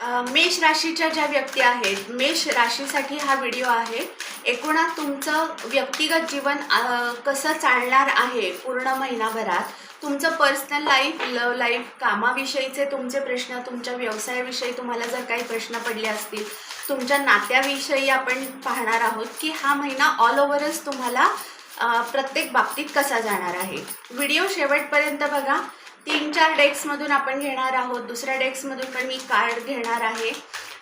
मेष राशीच्या ज्या व्यक्ती आहेत मेष राशीसाठी हा व्हिडिओ आहे. एकूणात तुमचं व्यक्तिगत जीवन कसं चालणार आहे पूर्ण महिनाभरात? तुमचं पर्सनल लाईफ लव लाईफ कामाविषयीचे तुमचे प्रश्न तुमच्या व्यवसायाविषयी तुम्हाला जर काही प्रश्न पडले असतील तुमच्या नात्याविषयी आपण पाहणार आहोत की हा महिना ऑल ओव्हरच तुम्हाला प्रत्येक बाबतीत कसा जाणार आहे. व्हिडिओ शेवटपर्यंत बघा. तीन चार डेस्कमधून आपण घेणार आहोत. दुसऱ्या डेस्कमधून पण मी कार्ड घेणार आहे.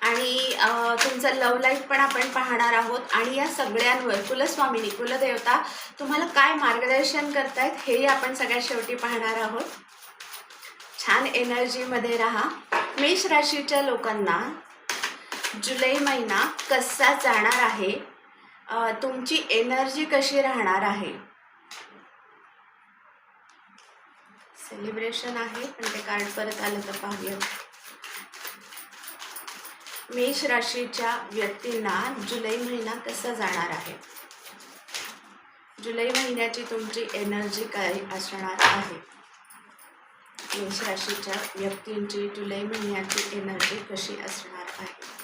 आणि तुमचं लव लाईफ पण आपण पाहणार आहोत. आणि या सगळ्यांवर कुलस्वामिनी कुलदेवता तुम्हाला काय मार्गदर्शन करतायत हेही आपण सगळ्यात शेवटी पाहणार आहोत. छान एनर्जीमध्ये राहा. मेष राशीच्या लोकांना जुलै महिना कसा जाणार आहे? तुमची एनर्जी कशी राहणार आहे? सेलिब्रेशन आहे पण ते कार्ड परत आलं तर पाहूया मेष राशीच्या व्यक्तींना जुलै महिना कसा जाणार आहे? जुलै महिन्याची तुमची एनर्जी काय असणार आहे? मेष राशीच्या व्यक्तींची जुलै महिन्याची एनर्जी कशी असणार आहे?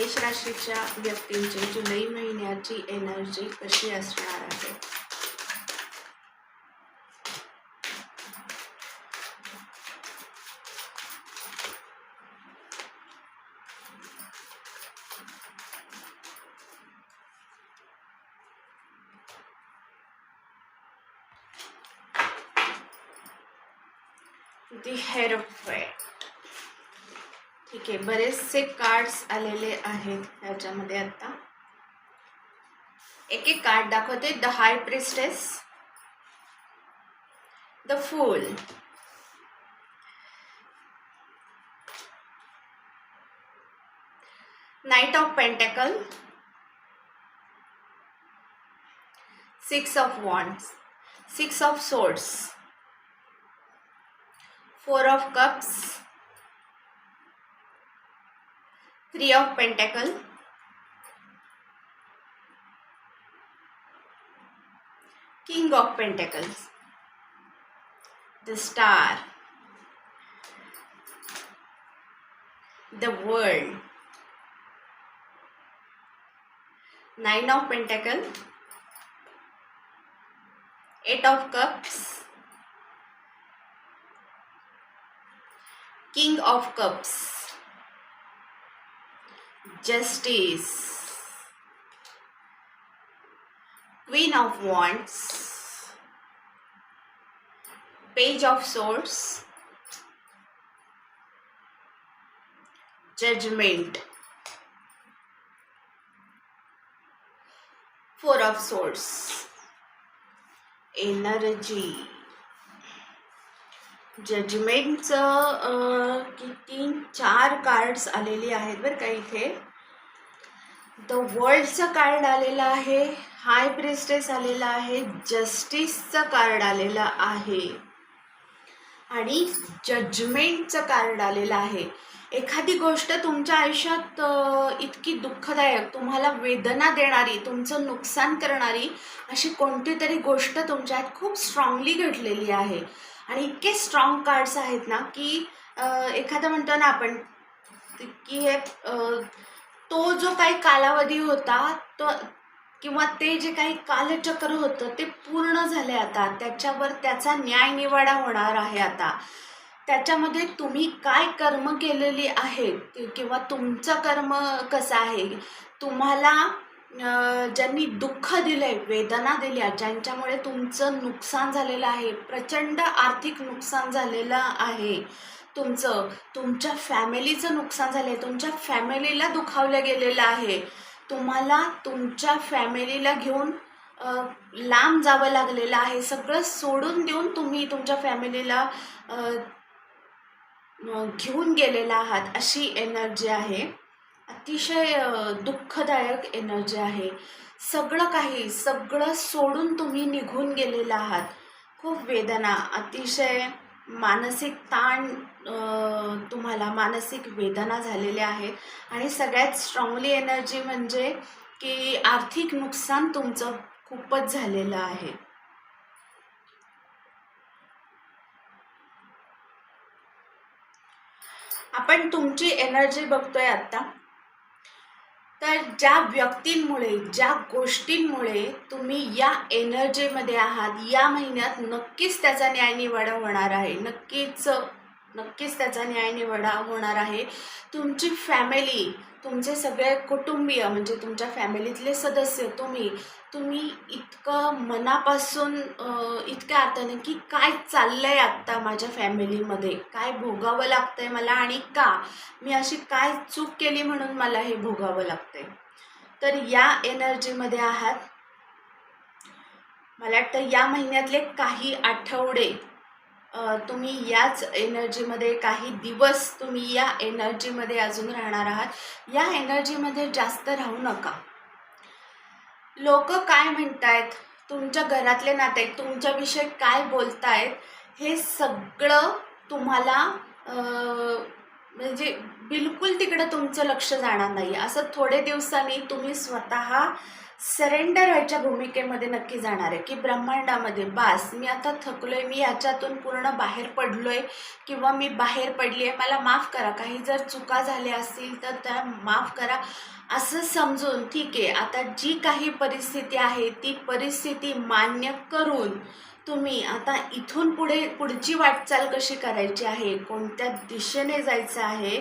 मेष राशीच्या व्यक्तींची जुलै महिन्याची एनर्जी कशी असणार आहे? कार्ड्स आलेले आहेत ह्याच्यामध्ये आता. एक एक कार्ड दाखवते. The high priestess the fool knight of pentacle six of wands six of swords four of cups three of pentacle king of pentacles. The star. The world. Nine of pentacle eight of cups. King of cups justice. Queen of wands. Page of swords. Judgment. Four of swords. Energy जजमेंटचं किती चार cards आलेली आहेत बरं का इथे. The वर्ल्डचं card आलेलं आहे हाय प्रेस्टेस आलेला आहे जस्टिसचं कार्ड आलेलं आहे. आणि जजमेंटचं कार्ड आलेलं आहे. एखादी गोष्ट तुमच्या आयुष्यात इतकी दुःखदायक तुम्हाला वेदना देणारी तुमचं नुकसान करणारी अशी कोणती तरी गोष्ट तुमच्यात खूप स्ट्रॉंगली घडलेली आहे. आणि इतके स्ट्रॉंग कार्ड्स आहेत ना की एखादं म्हणतो ना आपण की हे तो जो काही कालावधी होता तो किंवा ते जे काही कालचक्र होतं ते पूर्ण झाले आता. त्याच्यावर त्याचा न्यायनिवाडा होणार आहे आता. त्याच्यामध्ये तुम्ही काय कर्म केलेली आहेत? किंवा तुमचं कर्म कसं आहे? तुम्हाला ज्यांनी दुःख दिलंय वेदना दिल्या ज्यांच्यामुळे तुमचं नुकसान झालेलं आहे प्रचंड आर्थिक नुकसान झालेलं आहे. तुमचं तुमच्या फॅमिलीचं नुकसान झालं आहे तुमच्या फॅमिलीला दुखावलं गेलेलं आहे. तुम्हाला तुमच्या फॅमिलीला घेऊन लांब जावं लागलेलं आहे. सगळं सोडून देऊन तुम्ही तुमच्या फॅमिलीला घेऊन गेलेला आहात अशी एनर्जी आहे. अतिशय दुःखदायक एनर्जी आहे. सगळं काही सगळं सोडून तुम्ही निघून गेलेला आहात. खूप वेदना अतिशय मानसिक ताण तुम्हाला मानसिक वेदना झालेल्या आहेत. आणि सगळ्यात स्ट्रॉंगली एनर्जी म्हणजे की आर्थिक नुकसान तुमचं खूपच झालेलं आहे. आपण तुमची एनर्जी बघतोय आता तर ज्या व्यक्तींमुळे ज्या गोष्टींमुळे तुम्ही या एनर्जीमध्ये आहात या महिन्यात नक्कीच त्याचा न्यायनिवाडा होणार आहे. नक्कीच नक्कीच त्याचा न्यायनिवाडा होणार आहे. तुमची फॅमिली तुमचे सगळे कुटुंबीय म्हणजे तुमच्या फॅमिलीतले सदस्य तुम्ही तुम्ही इतकं मनापासून इतक्या अर्थाने की काय चाललंय आत्ता माझ्या फॅमिलीमध्ये? काय भोगावं लागतंय मला आणि का? मी अशी काय चूक केली म्हणून मला हे भोगावं लागतंय? तर या एनर्जीमध्ये आहात. मला वाटतं या महिन्यातले काही आठवडे तुम्ही याच एनर्जीमध्ये काही दिवस तुम्ही या एनर्जीमध्ये अजून राहणार आहात. या एनर्जीमध्ये जास्त राहू नका. लोक काय म्हणतायत? तुमच्या घरातले नाते तुमच्याविषयी काय बोलतायत? हे सगळं तुम्हाला म्हणजे बिलकुल तिकडे तुमचं लक्ष जाणार नाही. असं थोडे दिवसांनी तुम्ही स्वतः सरेंडर व्हायच्या भूमिकेमध्ये नक्की जाणार आहे. की ब्रह्मांडामध्ये बास मी आता थकलोय मी याच्यातून पूर्ण बाहेर पडलोय किंवा मी बाहेर पडली आहे मला माफ करा. काही जर चुका झाल्या असतील तर त्या माफ करा. असं समजून ठीक आहे आता जी काही परिस्थिती आहे ती परिस्थिती मान्य करून तुम्ही आता इथून पुढे पुढची वाटचाल कशी करायची आहे कोणत्या दिशेने जायचं आहे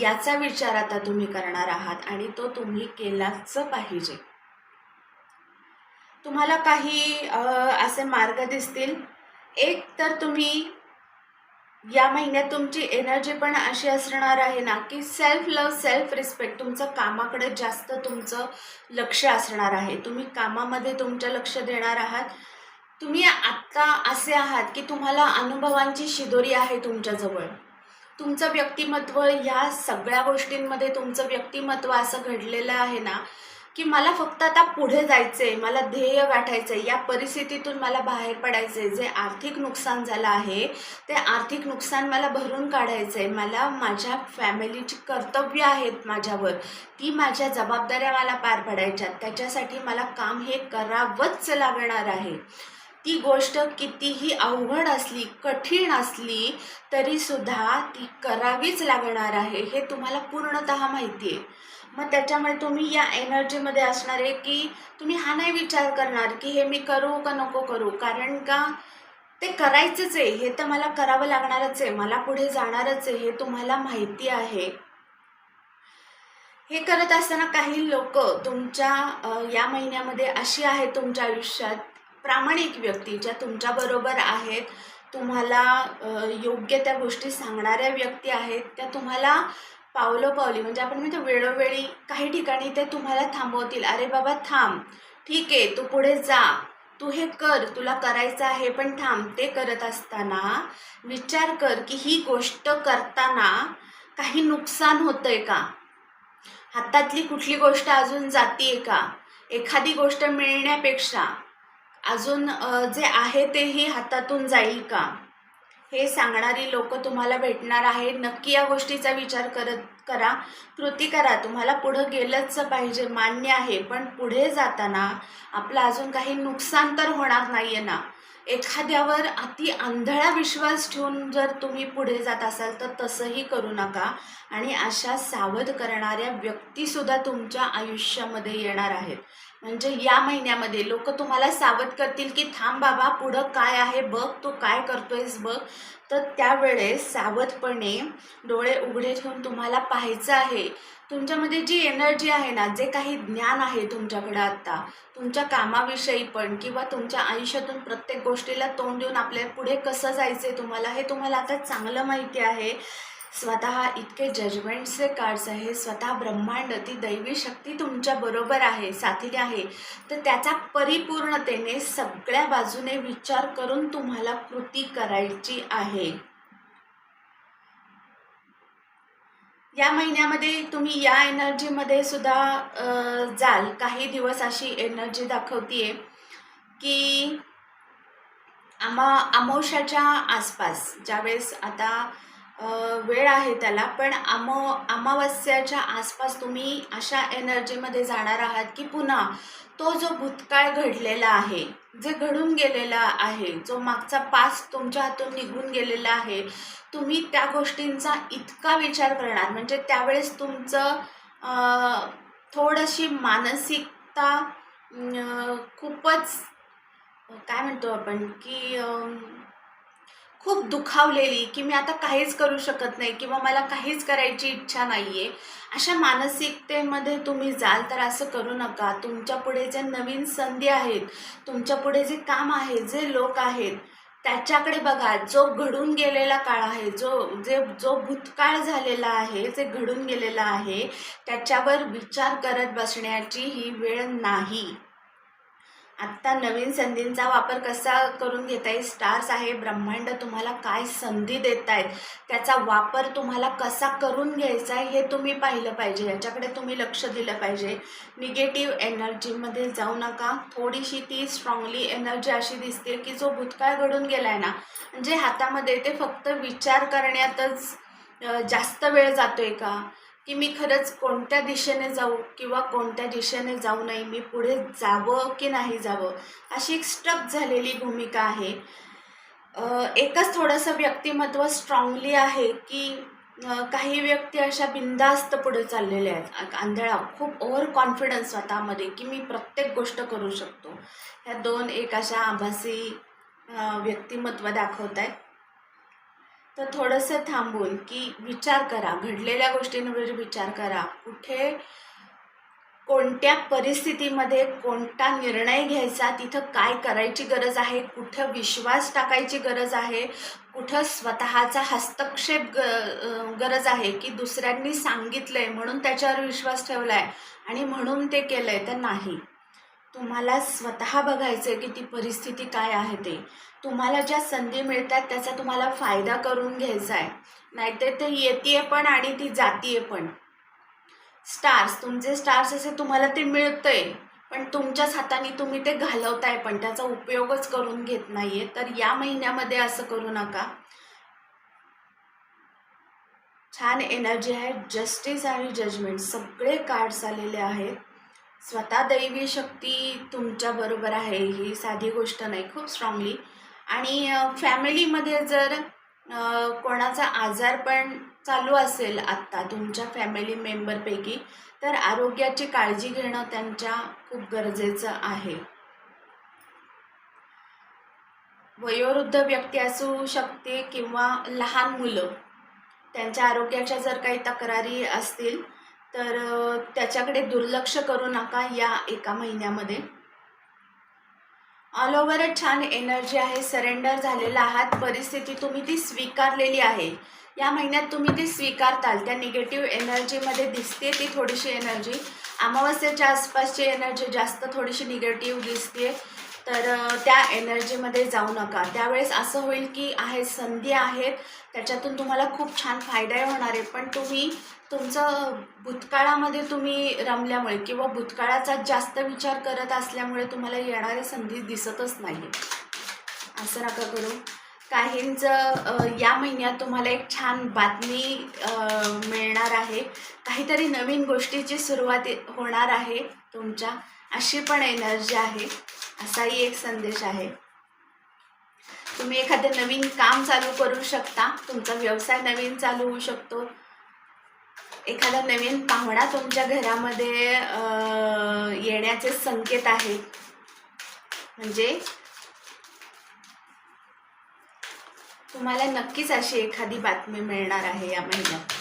याचा विचार आता तुम्ही करणार आहात आणि तो तुम्ही केलाच पाहिजे. तुम्हाला काही असे मार्ग दिसतील. एक तर तुम्ही या महिन्यात तुमची एनर्जी पण अशी असणार आहे ना की सेल्फ लव सेल्फ रिस्पेक्ट तुमचं कामाकडे जास्त तुमचं लक्ष असणार आहे. तुम्ही कामामध्ये तुमचं लक्ष देणार आहात. तुम्ही आत्ता असे आहात की तुम्हाला अनुभवांची शिदोरी आहे तुमच्याजवळ. तुमचं व्यक्तिमत्व ह्या सगळ्या गोष्टींमध्ये तुमचं व्यक्तिमत्व असं घडलेलं आहे ना की मला फक्त आता पुढे जायचं आहे मला ध्येय गाठायचं आहे या परिस्थितीतून मला बाहेर पडायचं आहे जे आर्थिक नुकसान झालं आहे ते आर्थिक नुकसान मला भरून काढायचं आहे मला माझ्या फॅमिलीची कर्तव्य आहेत माझ्यावर ती माझ्या जबाबदाऱ्या मला पार पाडायच्या त्याच्यासाठी मला काम हे करावंच लागणार आहे. ती गोष्ट कितीही अवघड असली कठीण असली तरीसुद्धा ती करावीच लागणार आहे हे तुम्हाला पूर्णतः माहिती आहे मग त्याच्यामुळे तुम्ही या एनर्जीमध्ये असणार आहे की तुम्ही हा नाही विचार करणार की हे मी करू का नको करू. कारण का? ते करायचंच आहे. हे तर मला करावं लागणारच आहे. मला पुढे जाणारच आहे. हे तुम्हाला माहिती आहे. हे करत असताना काही लोक तुमच्या या महिन्यामध्ये अशी आहेत तुमच्या आयुष्यात प्रामाणिक व्यक्ती ज्या तुमच्याबरोबर आहेत. तुम्हाला योग्य त्या गोष्टी सांगणाऱ्या व्यक्ती आहेत. त्या तुम्हाला पावलोपावली म्हणजे आपण म्हणतो वेळोवेळी काही ठिकाणी ते तुम्हाला थांबवतील. अरे बाबा थांब. ठीक आहे तू पुढे जा. तू हे कर तुला करायचं आहे पण थांब. ते करत असताना विचार कर की ही गोष्ट करताना काही नुकसान होतंय का? हातातली कुठली गोष्ट अजून जातीये का? एखादी गोष्ट मिळण्यापेक्षा अजून जे आहे तेही हातातून जाईल का? हे सांगणारी लोक तुम्हाला भेटणार आहे नक्की या गोष्टीचा विचार करत करा. कृती करा. तुम्हाला पुढं गेलंच पाहिजे. मान्य आहे. पण पुढे जाताना आपलं अजून काही नुकसान तर होणार नाही आहे ना. एखाद्यावर अति आंधळा विश्वास ठेवून जर तुम्ही पुढे जात असाल तर तसंही करू नका. आणि अशा सावध करणाऱ्या व्यक्तीसुद्धा तुमच्या आयुष्यामध्ये येणार आहेत. म्हणजे या महिन्यामध्ये लोक तुम्हाला सावध करतील की थांब बाबा पुढं काय आहे बघ तू काय करतोयस बघ. तर त्यावेळेस सावधपणे डोळे उघडे ठेवून तुम्हाला पाहायचं आहे. तुमच्यामध्ये जी एनर्जी आहे ना जे काही ज्ञान आहे तुमच्याकडं आत्ता तुमच्या कामाविषयी पण किंवा तुमच्या आयुष्यातून प्रत्येक गोष्टीला तोंड देऊन आपल्या पुढे कसं जायचं आहे तुम्हाला हे तुम्हाला आता चांगलं माहिती आहे. स्वतः इतके जजमेंटचे कार्ड्स आहे. स्वतः ब्रह्मांड ती दैवी शक्ती तुमच्या बरोबर आहे साथीने आहे. तर त्याचा परिपूर्णतेने सगळ्या बाजूने विचार करून तुम्हाला कृती करायची आहे. या महिन्यामध्ये तुम्ही या एनर्जीमध्ये सुद्धा जाल. काही दिवस अशी एनर्जी दाखवतीये की आमा अमावस्याच्या आसपास ज्यावेळेस आता वेळ आहे त्याला पण अमो अमावस्याच्या आसपास तुम्ही अशा एनर्जीमध्ये जाणार आहात की पुन्हा तो जो भूतकाळ घडलेला आहे जे घडून गेलेला आहे जो मागचा पास तुमच्या हातून निघून गेलेला आहे तुम्ही त्या गोष्टींचा इतका विचार करणार. म्हणजे त्यावेळेस तुमचं थोडीशी मानसिकता खूपच काय म्हणतो आपण की खूप दुखावलेली की मी आता काहीच करू शकत नाही किंवा मला काहीच करायची इच्छा नाही आहे अशा मानसिकतेमध्ये तुम्ही जाल तर असं करू नका. तुमच्यापुढे जे नवीन संधी आहेत तुमच्यापुढे जे काम आहे जे लोक आहेत त्याच्याकडे बघा. जो घडून गेलेला काळ आहे जो जे जो भूतकाळ झालेला आहे जे घडून गेलेला आहे त्याच्यावर विचार करत बसण्याची ही वेळ नाही. आत्ता नवीन संधींचा वापर कसा करून घेता येईल? स्टार्स आहे ब्रह्मांड तुम्हाला काय संधी देत आहेत त्याचा वापर तुम्हाला कसा करून घ्यायचा आहे हे तुम्ही पाहिलं पाहिजे. याच्याकडे तुम्ही लक्ष दिलं पाहिजे. निगेटिव्ह एनर्जीमध्ये जाऊ नका. थोडीशी ती स्ट्रॉंगली एनर्जी अशी दिसते की जो भूतकाळ घडून गेला आहे ना म्हणजे हातामध्ये ते फक्त विचार करण्यातच जास्त वेळ जातोय का? की मी खरंच कोणत्या दिशेने जाऊ किंवा कोणत्या दिशेने जाऊ नाही मी पुढे जावं की नाही जावं अशी एक स्टक झालेली भूमिका आहे. एकच थोडंसं व्यक्तिमत्व स्ट्रॉंगली आहे की काही व्यक्ती अशा बिंदास्त पुढे चाललेल्या आहेत. आंधळा खूप ओव्हर कॉन्फिडन्स स्वतःमध्ये की मी प्रत्येक गोष्ट करू शकतो. ह्या दोन एक अशा आभासी व्यक्तिमत्व दाखवत आहेत तर थोडंसं थांबून की विचार करा घडलेल्या गोष्टींवर विचार करा. कुठे कोणत्या परिस्थितीमध्ये कोणता निर्णय घ्यायचा तिथं काय करायची गरज आहे कुठं विश्वास टाकायची गरज आहे कुठं स्वतःचा हस्तक्षेप ग गरज आहे की दुसऱ्यांनी सांगितलं आहे म्हणून त्याच्यावर विश्वास ठेवला आहे आणि म्हणून ते केलं आहे तर नाही. तुम्हाला स्वतः बघायचं आहे की ती परिस्थिती काय आहे ते. तुम्हाला ज्या संधी मिळतात त्याचा तुम्हाला फायदा करून घ्यायचा आहे. नाहीतर ते येते पण आणि ती जातीये पण. स्टार्स तुमचे स्टार्स असे तुम्हाला ते मिळतंय. पण तुमच्याच हाताने तुम्ही ते घालवताय पण त्याचा उपयोगच करून घेत नाहीये. तर या महिन्यामध्ये असं करू नका. छान एनर्जी आहे जस्टिस आणि जजमेंट सगळे कार्ड्स आलेले आहेत. स्वतः दैवी शक्ती तुमच्या बरोबर आहे. ही साधी गोष्ट नाही खूप स्ट्रॉंगली आणि फॅमिलीमध्ये जर कोणाचा आजार पण चालू असेल आत्ता तुमच्या फॅमिली मेंबरपैकी तर आरोग्याची काळजी घेणं त्यांच्या खूप गरजेचं आहे. वयोवृद्ध व्यक्ती असू शकते किंवा लहान मुलं त्यांच्या आरोग्याच्या जर काही तक्रारी असतील तर त्याच्याकडे दुर्लक्ष करू नका या एका महिन्यामध्ये. ऑल ओव्हर छान एनर्जी आहे सरेंडर झालेला आहात परिस्थिती तुम्ही ती स्वीकारलेली आहे. या महिन्यात तुम्ही ती स्वीकारताल त्या निगेटिव्ह एनर्जीमध्ये दिसते ती थोडीशी एनर्जी अमावस्येच्या आसपासची एनर्जी जास्त थोडीशी निगेटिव्ह दिसते तर त्या एनर्जीमध्ये जाऊ नका. त्यावेळेस असं होईल की आहे संधी आहेत. त्याच्यातून तुम्हाला खूप छान फायदा होणार आहे. पण तुम्ही तुमचं भूतकाळामध्ये तुम्ही रमल्यामुळे किंवा भूतकाळाचा जास्त विचार करत असल्यामुळे तुम्हाला येणारी संधी दिसतच नाही असं नका करू. काहींचं या महिन्यात तुम्हाला एक छान बातमी मिळणार आहे. काहीतरी नवीन गोष्टीची सुरुवात होणार आहे तुमच्या. अशी पण एनर्जी आहे. असाही एक संदेश आहे. तुम्ही एखादं नवीन काम चालू करू शकता. तुमचा व्यवसाय नवीन चालू होऊ शकतो. एखादा नवीन पाहुणा तुमच्या घरामध्ये येण्याचे संकेत आहेत म्हणजे तुम्हाला नक्कीच अशी एखादी बातमी मिळणार आहे या महिन्यात.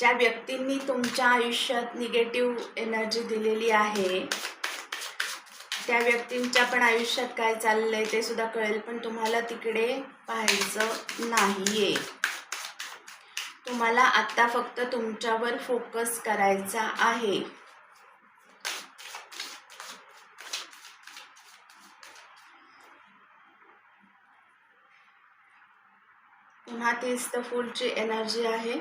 ज्या व्यक्तींनी तुमच्या आयुष्यात निगेटिव्ह एनर्जी दिलेली आहे त्या व्यक्तींच्या पण आयुष्यात काय चाललंय ते सुद्धा कळेल पण तुम्हाला तिकडे पाहायचं नाहीये. तुम्हाला आत्ता फक्त तुमच्यावर फोकस करायचा आहे. पुन्हा तीच तर फुलची एनर्जी आहे.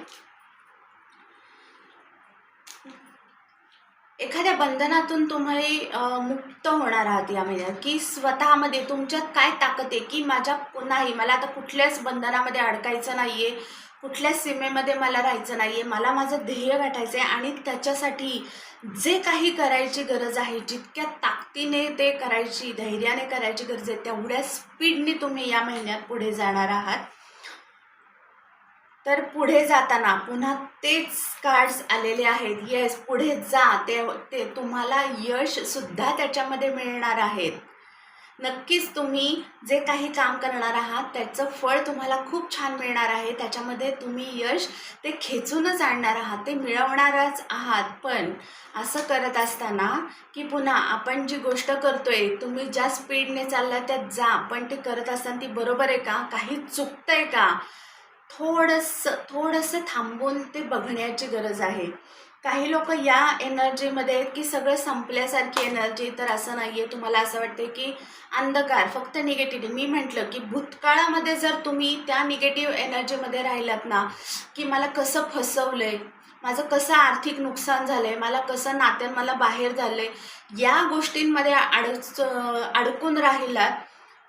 एखाद्या बंधनातून तुम्ही मुक्त होणार आहात या महिन्यात? की स्वतःमध्ये तुमच्यात काय ताकद आहे? की माझ्या नाही मला आता कुठल्याच बंधनामध्ये अडकायचं नाही आहे कुठल्याच सीमेमध्ये मला राहायचं नाही आहे मला माझं ध्येय गाठायचं आहे आणि त्याच्यासाठी जे काही करायची गरज आहे जितक्या ताकदीने ते करायची धैर्याने करायची गरज आहे तेवढ्या स्पीडने तुम्ही या महिन्यात पुढे जाणार आहात. तर पुढे जाताना पुन्हा तेच कार्ड्स आलेले आहेत. येस पुढे जा. ते ते तुम्हाला यशसुद्धा त्याच्यामध्ये मिळणार आहेत. नक्कीच तुम्ही जे काही काम करणार आहात त्याचं फळ तुम्हाला खूप छान मिळणार आहे. त्याच्यामध्ये तुम्ही यश ते खेचूनच आणणार आहात. ते मिळवणारच आहात. पण असं करत असताना की पुन्हा आपण जी गोष्ट करतोय तुम्ही ज्या स्पीडने चालला त्यात जा. पण ते करत असताना ती बरोबर आहे का? काही चुकतंय का? थोडंसं थोडंसं थांबून ते बघण्याची गरज आहे. काही लोक या एनर्जीमध्ये आहेत की सगळं संपल्यासारखी एनर्जी तर असं नाही आहे तुम्हाला असं वाटते की अंधकार फक्त निगेटिव्ह मी म्हटलं की भूतकाळामध्ये जर तुम्ही त्या निगेटिव्ह एनर्जीमध्ये राहिलात ना की मला कसं फसवलं आहे माझं कसं आर्थिक नुकसान झालं आहे मला कसं नात्यात मला बाहेर झालं आहे या गोष्टींमध्ये अडच अडकून राहिलात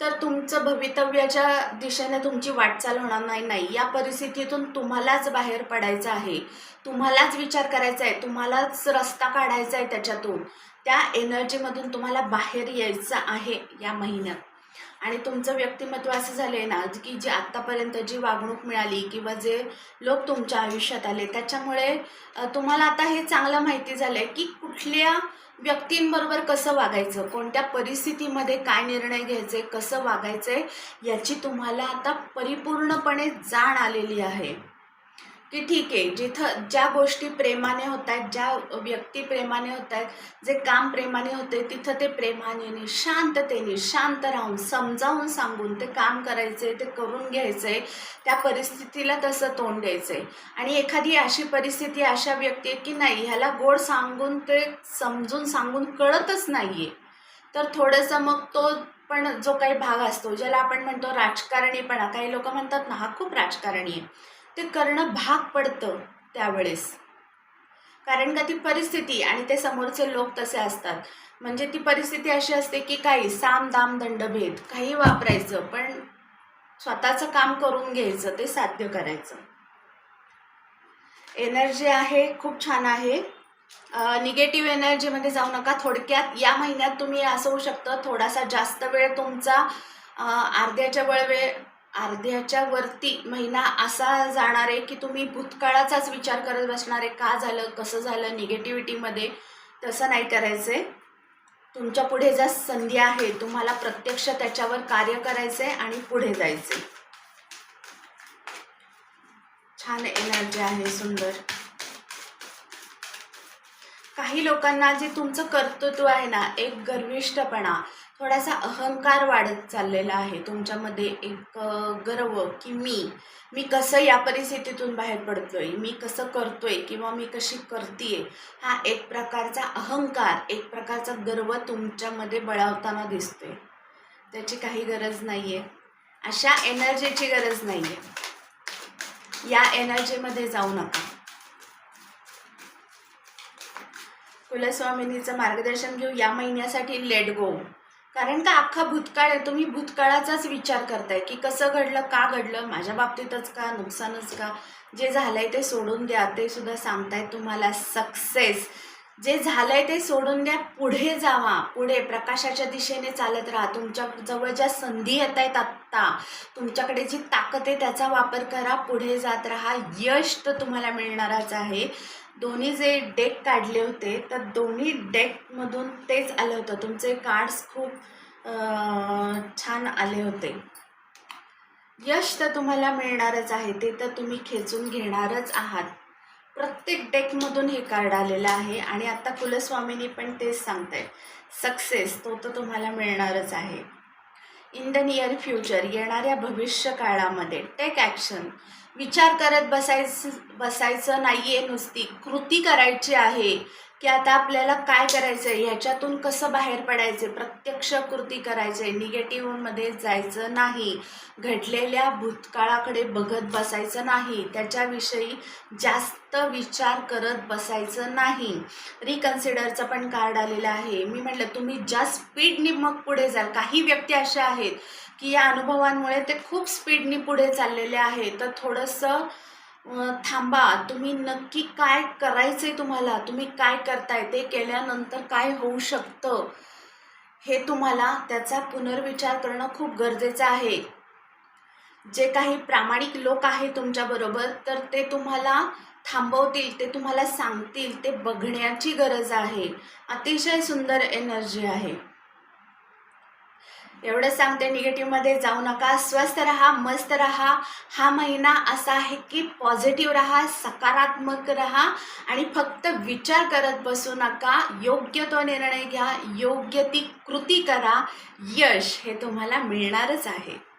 तर तुमचं भवितव्याच्या दिशेने तुमची वाटचाल होणार नाही नाही. या परिस्थितीतून तुम्हालाच बाहेर पडायचं आहे. तुम्हालाच विचार करायचा आहे. तुम्हालाच रस्ता काढायचा आहे त्याच्यातून. त्या एनर्जीमधून तुम्हाला बाहेर यायचं आहे या महिन्यात. आणि तुमचं व्यक्तिमत्व असं झालं आहे ना की जे आत्तापर्यंत जी वागणूक मिळाली किंवा जे लोक तुमच्या आयुष्यात आले त्याच्यामुळे तुम्हाला आता हे चांगलं माहिती झालं आहे की कुठल्या व्यक्तींबरोबर कसं वागायचं? कोणत्या परिस्थितीमध्ये काय निर्णय घ्यायचे? कसं वागायचं आहे याची तुम्हाला आता परिपूर्णपणे जाण आलेली आहे. की ठीक आहे जिथं ज्या गोष्टी प्रेमाने होत आहेत ज्या व्यक्ती प्रेमाने होत आहेत जे काम प्रेमाने होते तिथं ते प्रेमाने शांततेने शांत राहून समजावून सांगून ते काम करायचं आहे ते करून घ्यायचं आहे त्या परिस्थितीला तसं तोंड द्यायचं आहे आणि एखादी अशी परिस्थिती अशा व्यक्ती आहे की नाही ह्याला गोड सांगून ते समजून सांगून कळतच नाही आहे तर थोडंसं मग तो पण जो काही भाग असतो ज्याला आपण म्हणतो राजकारणीपणा काही लोक म्हणतात ना हा खूप राजकारणी आहे. ते करणं भाग पडतं त्यावेळेस. कारण का ती परिस्थिती आणि ते समोरचे लोक तसे असतात. म्हणजे ती परिस्थिती अशी असते की काही साम दाम दंडभेद काही वापरायचं पण स्वतःचं काम करून घ्यायचं ते साध्य करायचं. एनर्जी आहे खूप छान आहे. निगेटिव्ह एनर्जीमध्ये जाऊ नका थोडक्यात. या महिन्यात तुम्ही असं होऊ शकतं थोडासा जास्त वेळ तुमचा अर्ध्याच्या वेळ वेळ अर्ध्याच्या वरती महिना असा जाणार आहे की तुम्ही भूतकाळाचाच विचार करत बसणार. आहे का झालं? कसं झालं? निगेटिव्हिटीमध्ये तसं नाही करायचं. आहे तुमच्यापुढे ज्या संधी आहे तुम्हाला प्रत्यक्ष त्याच्यावर कार्य करायचं आहे आणि पुढे जायचे. छान एनर्जी आहे सुंदर. काही लोकांना जे तुमचं कर्तृत्व आहे ना एक गर्विष्ठपणा थोडासा अहंकार वाढत चाललेला आहे. तुमच्यामध्ये एक गर्व की मी मी कसं या परिस्थितीतून बाहेर पडतोय मी कसं करतोय किंवा मी कशी करते हा एक प्रकारचा अहंकार एक प्रकारचा गर्व तुमच्यामध्ये बळावताना दिसतोय. त्याची काही गरज नाही आहे अशा एनर्जीची गरज नाही आहे या एनर्जीमध्ये जाऊ नका. कुलस्वामिनीचं मार्गदर्शन घेऊ या महिन्यासाठी लेट गो कारण का अख्खा भूतकाळ आहे? तुम्ही भूतकाळाचाच विचार करताय की कसं घडलं का घडलं? माझ्या बाबतीतच का? नुकसानच का? जे झालंय ते सोडून द्या. ते सुद्धा सांगताय तुम्हाला सक्सेस जे झालंय ते सोडून द्या. पुढे जावा. पुढे प्रकाशाच्या दिशेने चालत राहा. तुमच्या जवळ ज्या संधी येत आहेत आत्ता तुमच्याकडे जी ताकद आहे त्याचा वापर करा. पुढे जात राहा. यश तर तुम्हाला मिळणारच आहे. दोन्ही जे डेक काढले होते तर दोन्ही डेकमधून तेच आलं होतं. तुमचे कार्ड्स खूप छान आले होते. यश तर तुम्हाला मिळणारच आहे ते तर तुम्ही खेचून घेणारच आहात. प्रत्येक डेकमधून हे कार्ड आलेलं आहे आणि आता कुलस्वामीनी पण तेच सांगताय सक्सेस तो तर तुम्हाला मिळणारच आहे. इन द नियर फ्युचर येणाऱ्या भविष्य काळामध्ये टेक ॲक्शन विचार करत बसायचं बसायचं नाही आहे नुसती. कृती करायची आहे. की आता आपल्याला काय करायचं आहे ह्याच्यातून कसं बाहेर पडायचे प्रत्यक्ष कृती करायचे निगेटिव्हमध्ये जायचं नाही. घडलेल्या भूतकाळाकडे बघत बसायचं नाही. त्याच्याविषयी जास्त विचार करत बसायचं नाही. रिकन्सिडरचं पण कार्ड आलेलं आहे. मी म्हटलं तुम्ही ज्या स्पीडनी मग पुढे जाल. काही व्यक्ती अशा आहेत की या अनुभवांमुळे ते खूप स्पीडनी पुढे चाललेले आहे तर थोडंसं थांबा. तुम्ही नक्की काय करायचं आहे तुम्हाला? तुम्ही काय करताय? ते केल्यानंतर काय होऊ शकतं? हे तुम्हाला त्याचा पुनर्विचार करणं खूप गरजेचं आहे. जे काही प्रामाणिक लोक आहेत तुमच्याबरोबर तर ते तुम्हाला थांबवतील ते तुम्हाला सांगतील ते बघण्याची गरज आहे. अतिशय सुंदर एनर्जी आहे. एवढं सांगते निगेटिव्हमध्ये जाऊ नका. स्वस्थ राहा मस्त राहा. हा महिना असा आहे की पॉझिटिव्ह राहा सकारात्मक राहा आणि फक्त विचार करत बसू नका. योग्य तो निर्णय घ्या योग्य ती कृती करा. यश हे तुम्हाला मिळणारच आहे.